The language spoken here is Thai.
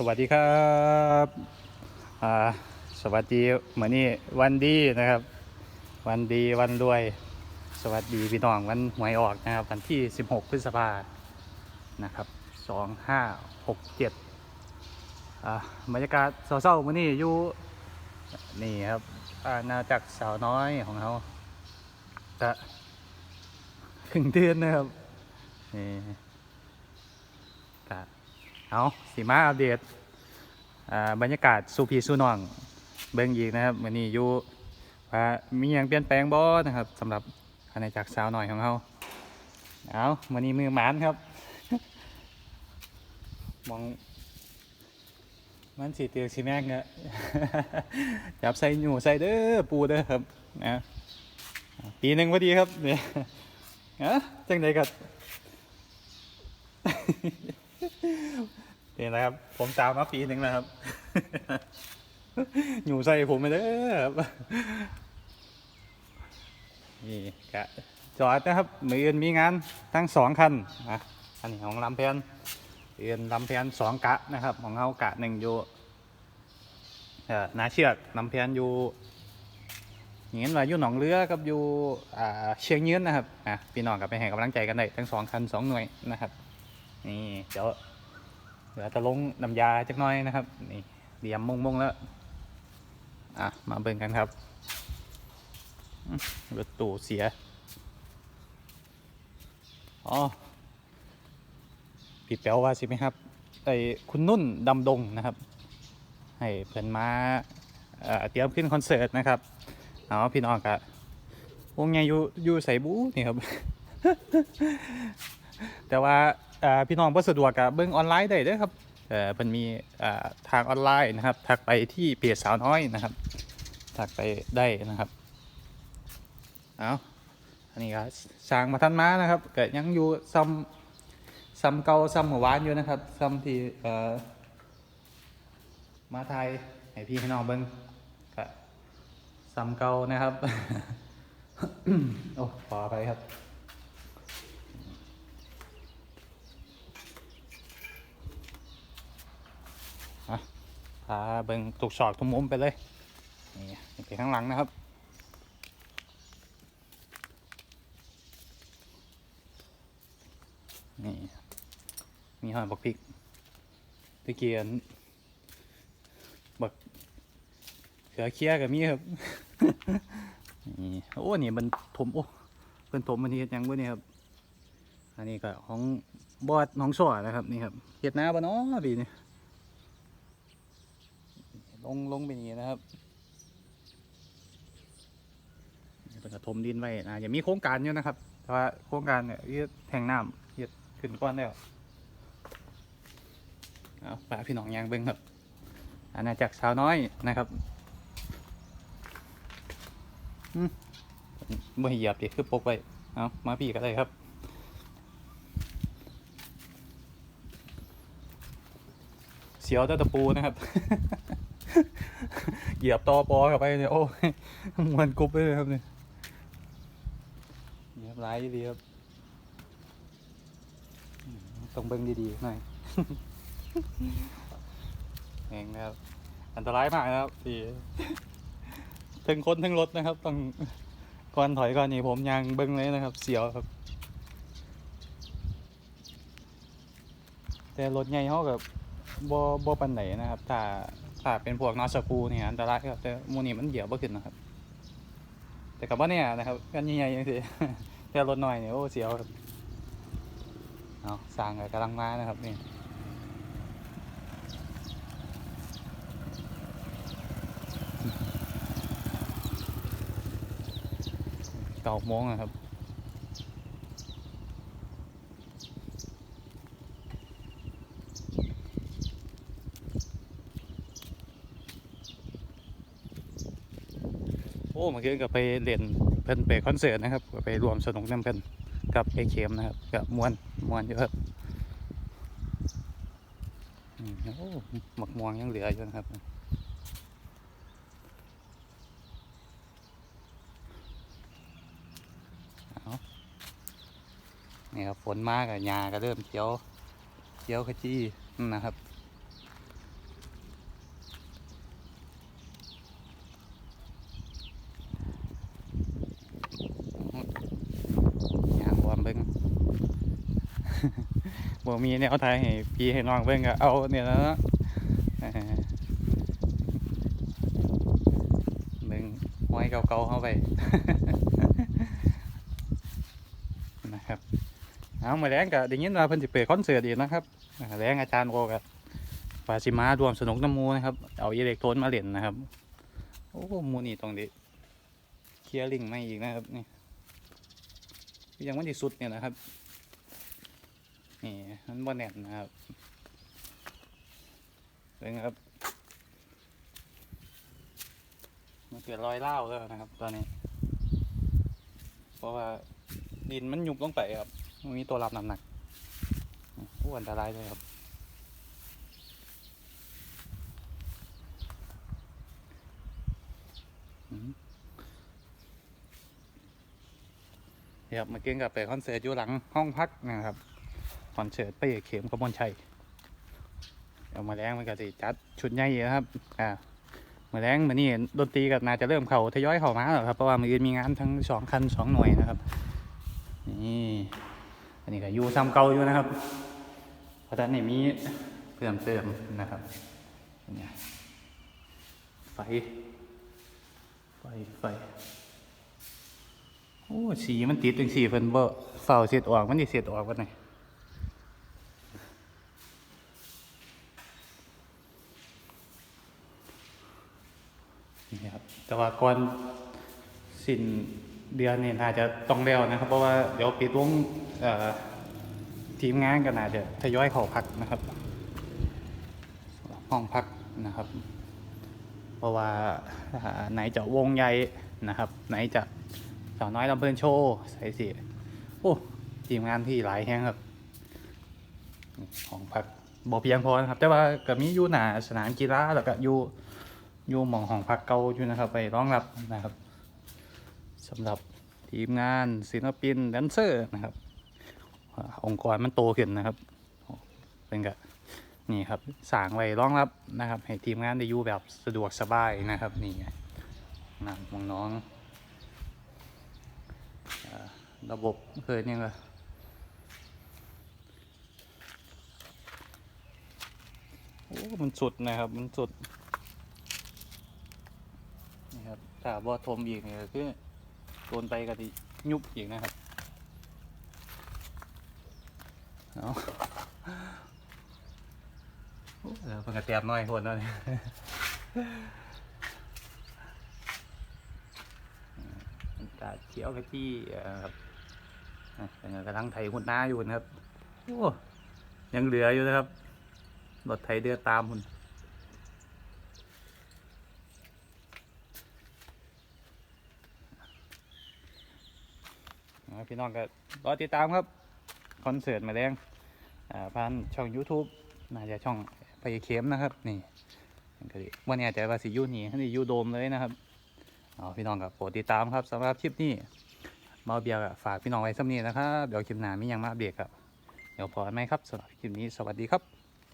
สวัสดีครับอ่าสวัสดีเหมือนนี่วันดีนะครับ วันดีวันรวย สวัสดีพี่น้องวันหวยออกนะครับวันที่ 16 พฤษภานะครับ2567อ่าบรรยากาศเศร้าๆมื่อนี้อยู่นี่ครับอาณาจักรสาวน้อยของเขาจะถึงเดือนนะครับนี่ เอาสีมาอัปเดตบรรยากาศสูพีสูน้อง เบิ่งอีกนะครับวันนี้อยู่ว่ามีอย่างเปลี่ยนแปลงบ่นะครับสำหรับอาณาจักรสาวหน่อยของเราเอาวันนี้มือหมานครับมองมันสีเตียงสีแมงเงี้ยจับใส่หนูใส่เด้อปูเด้อครับนะปีหนึ่งพอดีครับเนี่ยอะจังไดกั นี่นะครับ ผมตามมาปีหนึ่งแล้วครับ อยู่ใส่ผมไปเด้อครับนี่กะจอดนะครับมืออื่นมีงานทั้งสองคันนะอันนี้ของลำเพนเอื่นลำเพนสองกะนะครับ ของเขากะหนึ่งอยู่นาเชือกลำเพนอยู่อย่างนี้ว่าอยู่หนองเรือกับอยู่เชียงยืนนะครับอะพี่น้องกับไปให้กำลังใจกันได้ทั้งสองคันสองหน่วยนะครับ นี่เดี๋ยวเหลือตะลงน้ำยาจักน้อยนะครับ นี่เดียมมงมงแล้ว อะ มาเบิ่งกันครับรถตู้เสีย อ๋อพี่แป๋วว่าสิไหมครับไอ้คุณนุ่นดำดงนะครับ ให้เพิ่อนมาเตรียมขึ้นคอนเสิร์ตนะครับ เอาพี่น้องกะวงไงอยู่อยู่ใส่บูนี่ครับ แต่ว่า พี่น้องบ่สะดวกกับเบิ่งออนไลน์ได้เด้อครับเออเพิ่นมีทางออนไลน์นะครับทักไปที่เพจสาวน้อยนะครับทักไปได้นะครับเอาอันนี้ก็สร้างมาทันมานะครับเกิดยังอยู่ซ้ำซ้ำเก่าซ้ำหัววานอยู่นะครับซ้ำที่เออมาไทยให้พี่ให้น้องเบิ่งก็ซ้ำเก่านะครับโอ้ขอไปครับ พาเบิ่งตุกศอกทุกมุมไปเลย นี่ไปข้างหลังนะครับ นี่ มีหอยบักพริกตะเกียนบักเขือเคี้ยกับมีครับ นี่ โอ้ นี่มันถมโอ้เพิ่นถมมันเฮ็ดยังบ่เนี่ยครับ อันนี้ก็ของบอดน้องสอนะครับ นี่ครับเฮ็ดนาบ่เนาะดีนี่ ลงลงเป็นอย่างนี้นะครับเป็นกระทมดินไว้นะอย่ามีโครงการอยู่นะครับแต่ว่าโครงการเนี่ยยืดแทงน้ำยืดขึ้นก้อนแล้วเอาปลาพี่น้องยางเบิ้งครับอาณาจักรสาวน้อยนะครับอืมบ่ให้เหยียบดิคือปกไว้เอามาพี่ก็ได้ครับเสียวแต่ตะปูนะครับ เหยียบตอปอเข้าไปเนี่ยโอ้ยมวนกรุบเลยครับเนี่ยเหยียบร้ายดีครับต้องเบิ้งดีๆหน่อยเองนะครับ อันตรายมากนะครับพี่ทั้งคนทั้งรถนะครับ ต้องก่อนถอยก่อนนี่ผมยางเบิ้งเลยนะครับ เสียวครับ แต่รถใหญ่เขากับบ่บ่ปันไหนนะครับ ถ้า ถ้าเป็นพวกนอสกูเนี่ยอันตรายครับแต่มูนี่มันเหยียบบ่ขึ้นนะครับ แต่กับว่าเนี่ยนะครับกันใหญ่ๆอย่างสิแต่รถหน้อยเนี่ยโอ้เสียวครับเอาสร้างก็กำลังมานะครับนี่เก้าโมงนะครับ เมื่อกี้ก็ไปเล่นเพิ่นไปคอนเสิร์ตนะครับก็ไปรวมสนุกน้ำเพิ่นกับไอเคมนะครับกับมวนมวนเยอะครับอืมโอ้หมักม่วงยังเหลืออยู่นะครับนี่ครับฝนมากอะหญ้าก็เริ่มเขียวเขียวขจีนะครับ บ่มีแนวทางให้พี่ให้น้องเบิ่งก็เอาเนี่ยนะเนาะเออเบิ่งหวยเก่าๆเข้าไปนะครับเอามาแรงก็ได้ยินว่าเพิ่นสิเปิดคอนเสิร์ตอีกนะครับแรงอาจารย์โอกับปาสิมารวมสนุกน้ำมูนะครับ เอาอิเล็กโทรนมาเล่นนะครับ โอ้มูนี่ตรงนี้เคลียร์ลิงไม่อีกนะครับนี่ยังไม่ที่สุดเนี่ยนะครับ นี่มันบนแน่นนะครับเป็นไงครับ มันเกิดรอยเล่าแล้วนะครับ ตอนนี้ เพราะว่าดินมันยุบลงไปครับมันมีตัวรับน้ำหนักอ้อันตรายเลยครับเดี๋ยวมาเก่งกับไปคอนเสิร์ตอยู่หลังห้องพักนะครับ คอนเสิร์ตไปเอกเข็มกบมลชัยเอามาแรงมันก็สิจัดชุดใหญ่อยู่ครับ อ่ามาแรงมานี่ดนตรีก็น่าจะเริ่มเขาทยอยเข้ามาแล้วครับเพราะว่ามืออื่นมีงานทั้งสองคันสองหน่วยนะครับนี่อันนี้ก็อยู่ซ้ำเก่าอยู่นะครับ เพราะฉะนั้นนี่มีเพิ่มเติมนะครับนี่ไฟไฟไฟโอ้สีมันติดจังสีเพิ่นบ่เฝ้าเสียดออกมันสิเสียดออกวันไหน นี่ครับ แต่ว่าก่อนสิ้นเดือนนี่น่าจะต้องแล้วนะครับ เพราะว่าเดี๋ยวปิดวงทีมงานก็น่าจะทยอยเข้าพักนะครับ ห้องพักนะครับ เพราะว่าไหนจะวงใหญ่นะครับ ไหนจะสาวน้อยลำเพลินโชว์ใส่สีโอ้ทีมงานที่หลายแห่งครับห้องพักบ่เพียงพอนะครับ แต่ว่าก็มีอยู่หนาสนามกีฬาแล้วก็อยู่ อยู่หมองของพักเก่าอยู่นะครับ ไปร้องรับนะครับสำหรับทีมงานศิลปินแดนเซอร์นะครับ องค์กรมันโตขึ้นนะครับเป็นกะนี่ครับสางไว้รองรับนะครับ ให้ทีมงานได้อยู่แบบสะดวกสบายนะครับนี่น้ำของน้องระบบเคยเนี่ยก็โอ้ มันสุดนะครับ มันสุด นี่ครับ ถ้าบ่ทมอีกเนี่ยก็คือโดนไปก็ดิยุบอีกนะครับเอาโอ้เพิ่งกระเตียบน้อยคนแล้วนี่กาเขียวกะที่เอ่อครับอะเป็นกำลังไถหุ่นหน้าอยู่นะครับโอ้ยังเหลืออยู่นะครับรถไถเดือตามหุ่น นะครับ พี่น้องก็รอติดตามครับคอนเสิร์ตมาแรงผ่านช่อง YouTube น่าจะช่องไปเข็มนะครับ นี่มันก็ดิวันนี้อาจจะว่าสิยูนี่ให้อยูโดมเลยนะครับเอาพี่น้องกับโปรดติดตามครับสำหรับคลิปนี้มาเบียร์ฝากพี่น้องไว้สักนี้นะครับ เดี๋ยวคลิปหน้ามียังมาอัปเดตครับ เดี๋ยวพอไหมครับสำหรับคลิปนี้สวัสดีครับ